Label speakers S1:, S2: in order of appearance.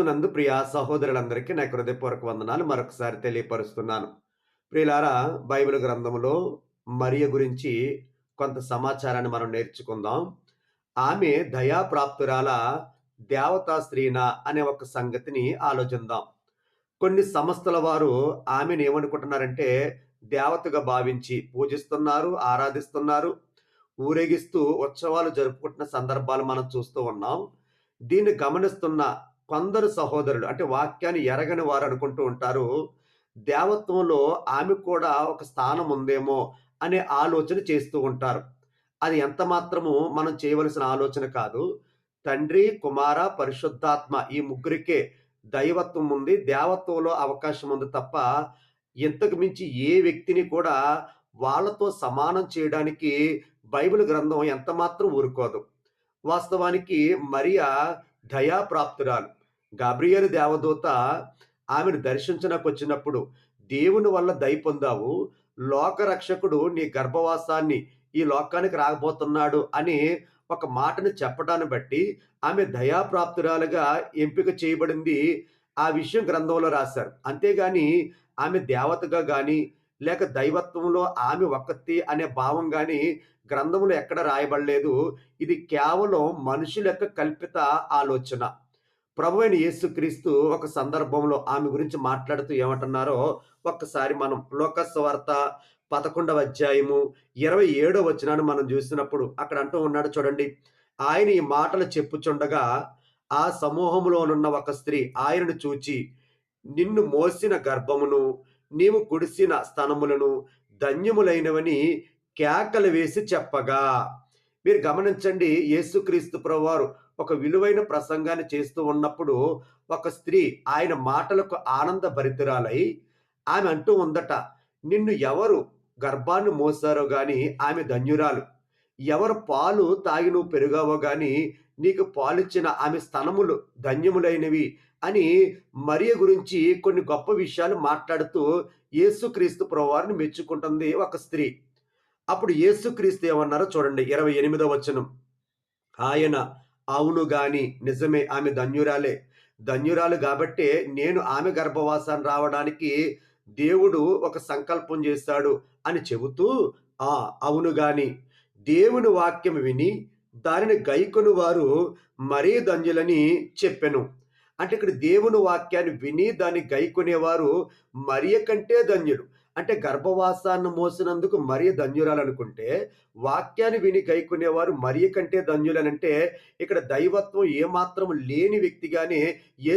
S1: క్రీస్తునందు ప్రియ సహోదరులందరికీ నా హృదయపూర్వక వందనాలు. మరొకసారి తెలియపరుస్తున్నాను. ప్రియులారా బైబిల్ గ్రంథంలో మరియ గురించి కొంత సమాచారాన్ని మనం నేర్చుకుందాం. ఆమె దయాప్రాప్తురాల దేవతా స్త్రీనా అనే ఒక సంగతిని ఆలోచిద్దాం. కొన్ని సంస్థల వారు ఆమెను ఏమనుకుంటున్నారంటే దేవతగా భావించి పూజిస్తున్నారు ఆరాధిస్తున్నారు ఊరేగిస్తూ ఉత్సవాలు జరుపుకుంటున్న సందర్భాలు మనం చూస్తూ ఉన్నాం. దీన్ని గమనిస్తున్న కొందరు సహోదరులు అంటే వాక్యాన్ని ఎరగని వారు అనుకుంటూ ఉంటారు దేవత్వంలో ఆమె కూడా ఒక స్థానం ఉందేమో అనే ఆలోచన చేస్తూ ఉంటారు. అది ఎంత మాత్రము మనం చేయవలసిన ఆలోచన కాదు. తండ్రి కుమార పరిశుద్ధాత్మ ఈ ముగ్గురికే దైవత్వం ఉంది దేవత్వంలో అవకాశం ఉంది తప్ప ఇంతకు మించి ఏ వ్యక్తిని కూడా వాళ్ళతో సమానం చేయడానికి బైబిల్ గ్రంథం ఎంత మాత్రం ఊరుకోదు. వాస్తవానికి మరియా దయాప్రాప్తురాలు. గాబ్రియలు దేవదూత ఆమెను దర్శించడానికి వచ్చినప్పుడు దేవుని వల్ల దయ పొందావు లోకరక్షకుడు నీ గర్భవాసాన్ని ఈ లోకానికి రాకపోతున్నాడు అని ఒక మాటను చెప్పడాన్ని బట్టి ఆమె దయాప్రాప్తురాలుగా ఎంపిక చేయబడింది. ఆ విషయం గ్రంథంలో రాశారు. అంతేగాని ఆమె దేవతగా కానీ లేక దైవత్వంలో ఆమె ఒక్కతి అనే భావం కానీ గ్రంథంలో ఎక్కడ రాయబడలేదు. ఇది కేవలం మనుషుల యొక్క కల్పిత ఆలోచన. ప్రభు అయిన యేసుక్రీస్తు ఒక సందర్భంలో ఆమె గురించి మాట్లాడుతూ ఏమంటున్నారో ఒక్కసారి మనం లోకస్ వార్త పదకొండవ అధ్యాయము ఇరవై ఏడో వచనాన్ని మనం చూసినప్పుడు అక్కడ అంటూ ఉన్నాడు చూడండి ఆయన ఈ మాటలు చెప్పుచుండగా ఆ సమూహంలోనున్న ఒక స్త్రీ ఆయనను చూచి నిన్ను మోసిన గర్భమును నీవు కుడిసిన స్థనములను ధన్యములైనవని కేకలు వేసి చెప్పగా. మీరు గమనించండి యేసుక్రీస్తు ప్రభువారు ఒక విలువైన ప్రసంగాన్ని చేస్తూ ఉన్నప్పుడు ఒక స్త్రీ ఆయన మాటలకు ఆనంద భరితురాలై ఆమె అంటూ ఉందట నిన్ను ఎవరు గర్భాన్ని మోసారో గాని ఆమె ధన్యురాలు. ఎవరు పాలు తాగి నువ్వు పెరుగావో గాని నీకు పాలిచ్చిన ఆమె స్తనములు ధన్యములైనవి అని మరియ గురించి కొన్ని గొప్ప విషయాలు మాట్లాడుతూ యేసుక్రీస్తు ప్రభువారిని మెచ్చుకుంటుంది ఒక స్త్రీ. అప్పుడు యేసుక్రీస్తు ఏమన్నారో చూడండి ఇరవై ఎనిమిదో వచనం. ఆయన అవును గాని నిజమే ఆమె ధన్యురాలే. ధన్యురాలు కాబట్టే నేను ఆమె గర్భవాసాన్ని రావడానికి దేవుడు ఒక సంకల్పం చేశాడు అని చెబుతూ ఆ అవును గాని దేవుని వాక్యం విని దానిని గైకొని వారు మరీ ధన్యులని చెప్పెను. అంటే ఇక్కడ దేవుని వాక్యాన్ని విని దాన్ని గైకొనేవారు మరియ కంటే ధన్యులు. అంటే గర్భవాసాన్ని మోసినందుకు మరీ ధన్యురాలు అనుకుంటే వాక్యాన్ని విని గైకునేవారు మరియ కంటే ధన్యులనంటే ఇక్కడ దైవత్వం ఏమాత్రం లేని వ్యక్తిగానే ఏ